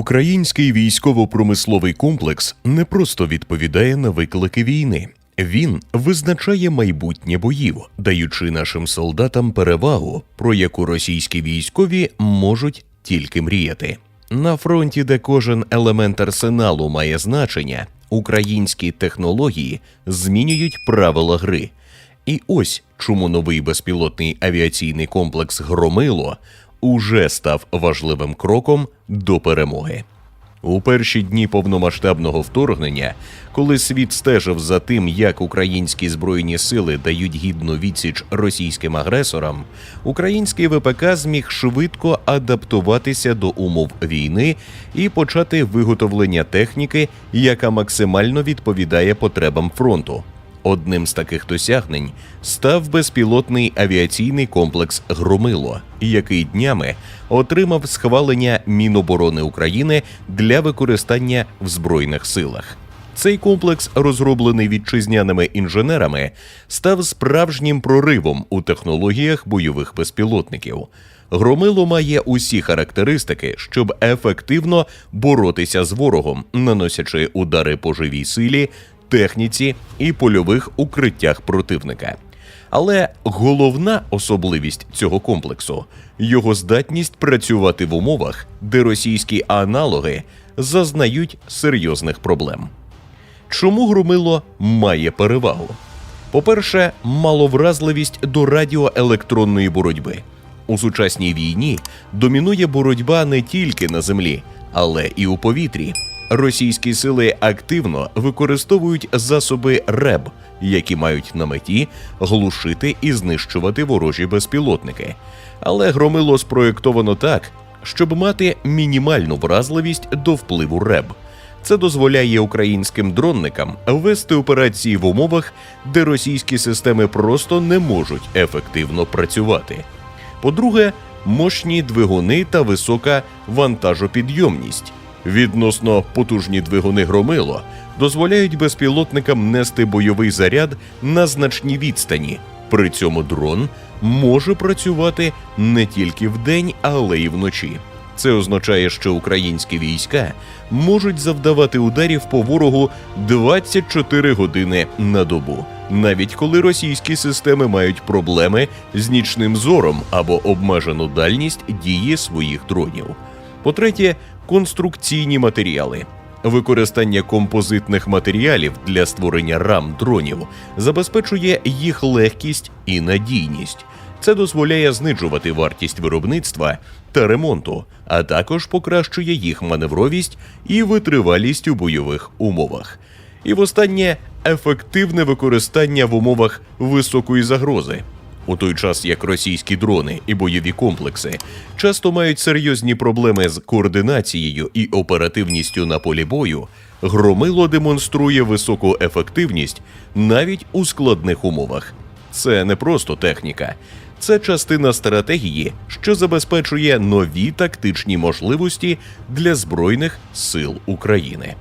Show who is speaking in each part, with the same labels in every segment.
Speaker 1: Український військово-промисловий комплекс не просто відповідає на виклики війни. Він визначає майбутнє боїв, даючи нашим солдатам перевагу, про яку російські військові можуть тільки мріяти. На фронті, де кожен елемент арсеналу має значення, українські технології змінюють правила гри. І ось чому новий безпілотний авіаційний комплекс Громило уже став важливим кроком до перемоги. У перші дні повномасштабного вторгнення, коли світ стежив за тим, як українські збройні сили дають гідну відсіч російським агресорам, український ВПК зміг швидко адаптуватися до умов війни і почати виготовлення техніки, яка максимально відповідає потребам фронту. Одним з таких досягнень став безпілотний авіаційний комплекс Громило, який днями отримав схвалення Міноборони України для використання в збройних силах. Цей комплекс, розроблений вітчизняними інженерами, став справжнім проривом у технологіях бойових безпілотників. Громило має усі характеристики, щоб ефективно боротися з ворогом, наносячи удари по живій силі, техніці і польових укриттях противника. Але головна особливість цього комплексу його здатність працювати в умовах, де російські аналоги зазнають серйозних проблем. Чому громило має перевагу? По-перше, маловразливість до радіоелектронної боротьби. У сучасній війні домінує боротьба не тільки на землі, але і у повітрі. Російські сили активно використовують засоби РЕБ, які мають на меті глушити і знищувати ворожі безпілотники. Але громило спроєктовано так, щоб мати мінімальну вразливість до впливу РЕБ. Це дозволяє українським дронникам вести операції в умовах, де російські системи просто не можуть ефективно працювати. По-друге, мощні двигуни та висока вантажопідйомність. Відносно потужні двигуни громило дозволяють безпілотникам нести бойовий заряд на значні відстані. При цьому дрон може працювати не тільки вдень, але й вночі. Це означає, що українські війська можуть завдавати ударів по ворогу 24 години на добу, навіть коли російські системи мають проблеми з нічним зором або обмежену дальність дії своїх дронів. По-третє, конструкційні матеріали. Використання композитних матеріалів для створення рам дронів забезпечує їх легкість і надійність. Це дозволяє знижувати вартість виробництва та ремонту, а також покращує їх маневровість і витривалість у бойових умовах. І востаннє ефективне використання в умовах високої загрози. У той час як російські дрони і бойові комплекси часто мають серйозні проблеми з координацією і оперативністю на полі бою, громило демонструє високу ефективність навіть у складних умовах. Це не просто техніка, це частина стратегії, що забезпечує нові тактичні можливості для збройних сил України.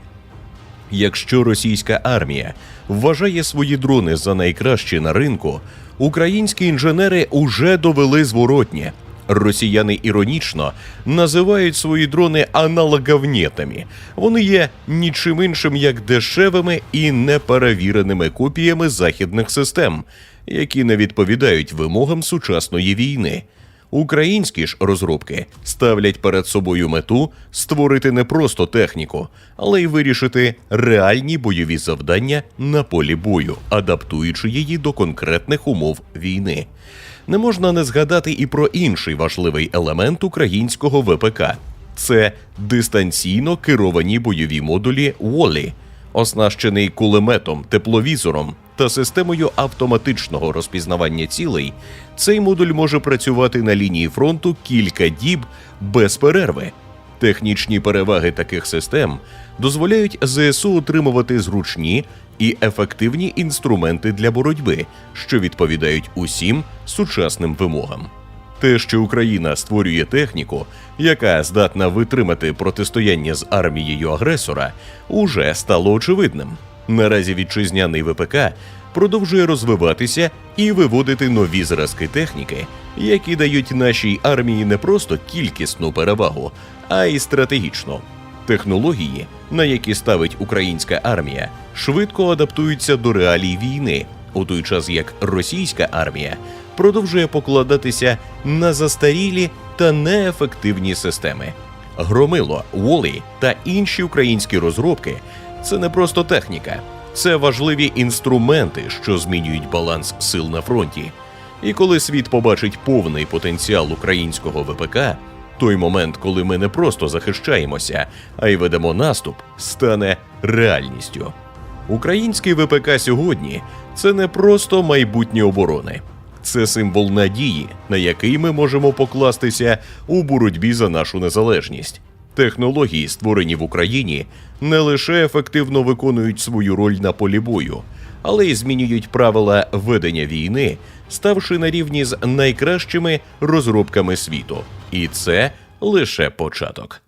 Speaker 1: Якщо російська армія вважає свої дрони за найкращі на ринку, українські інженери уже довели зворотнє. Росіяни іронічно називають свої дрони аналоговнєтами. Вони є нічим іншим як дешевими і неперевіреними копіями західних систем, які не відповідають вимогам сучасної війни. Українські ж розробки ставлять перед собою мету створити не просто техніку, але й вирішити реальні бойові завдання на полі бою, адаптуючи її до конкретних умов війни. Не можна не згадати і про інший важливий елемент українського ВПК це дистанційно керовані бойові модулі Волі, оснащений кулеметом, тепловізором та системою автоматичного розпізнавання цілей, цей модуль може працювати на лінії фронту кілька діб без перерви. Технічні переваги таких систем дозволяють ЗСУ отримувати зручні і ефективні інструменти для боротьби, що відповідають усім сучасним вимогам. Те, що Україна створює техніку, яка здатна витримати протистояння з армією агресора, уже стало очевидним. Наразі вітчизняний ВПК продовжує розвиватися і виводити нові зразки техніки, які дають нашій армії не просто кількісну перевагу, а й стратегічну. Технології, на які ставить українська армія, швидко адаптуються до реалій війни, у той час як російська армія продовжує покладатися на застарілі та неефективні системи. Громило, Волі та інші українські розробки це не просто техніка, це важливі інструменти, що змінюють баланс сил на фронті. І коли світ побачить повний потенціал українського ВПК, той момент, коли ми не просто захищаємося, а й ведемо наступ, стане реальністю. Український ВПК сьогодні це не просто майбутнє оборони, це символ надії, на який ми можемо покластися у боротьбі за нашу незалежність. Технології, створені в Україні, не лише ефективно виконують свою роль на полі бою, але й змінюють правила ведення війни, ставши на рівні з найкращими розробками світу. І це лише початок.